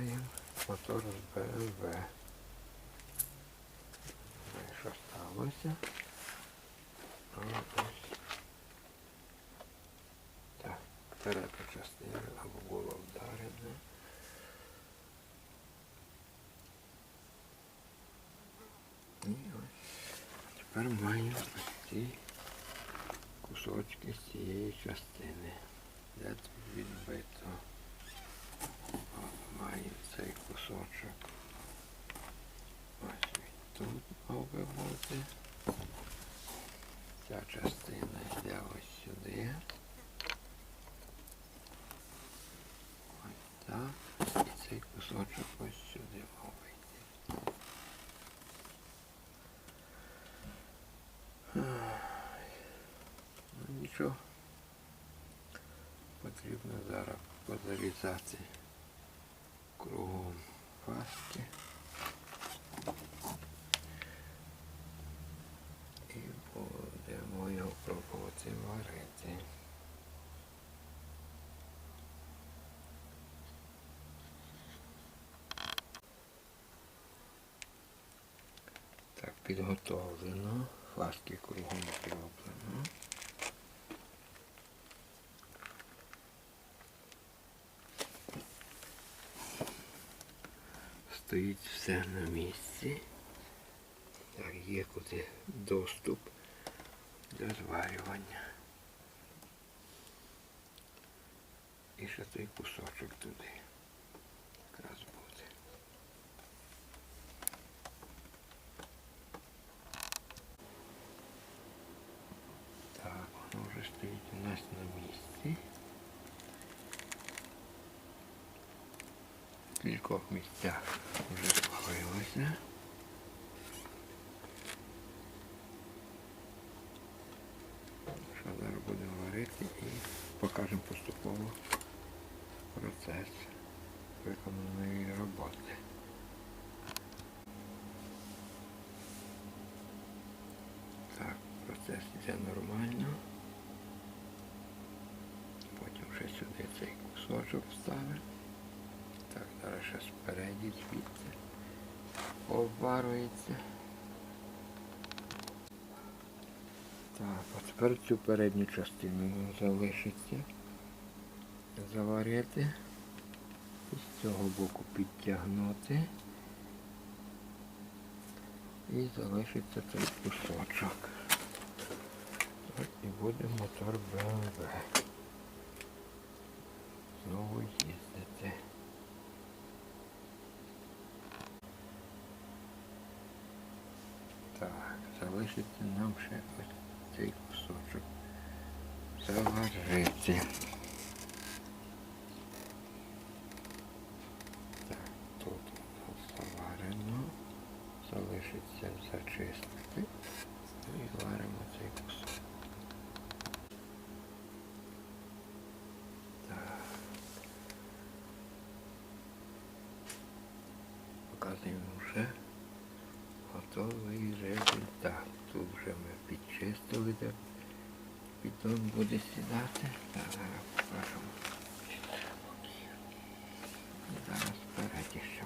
маємо мотор з БМВ. Що сталося? Ну. Так, передня частина або було вдарене. І ось тепер маємо ці кусочки з цієї частини. Де тут відбито? От Маємо цей кусочок. Ось він тут мав бути. Ця частина йде ось сюди. Ось так. І цей кусочок ось сюди мав вийти. Ну нічого. Потрібно зараз позарізати кругом паски. І будемо його пробувати варити. Так, підготовлено. Фаски кругом зроблено. Стоїть все на місці. Так, є куди доступ для зварювання. І ще той кусочок туди. Якраз буде. Так, воно вже нас на місці. В кількох місцях вже схвалилося. Що зараз будемо варити і покажемо поступово процес виконаної роботи. Так, процес йде нормально. Потім ще сюди цей кусочок вставимо. Так, зараз ще спереді звідти обварюється. Так, а тепер цю передню частину залишиться заварити. І з цього боку підтягнути. І залишиться цей кусочок. Так, і буде мотор БМВ. Знову їздити. Так, залишиться нам ще ось цей кусочок заварити. Так, тут у нас заварено. Залишиться зачистити. Ну і варимо цей кусок. Так. Показуємо вже готовий результат. Тут вже ми підчистили, де піддон буде сідати. Зараз покажемо. Зараз спереді ще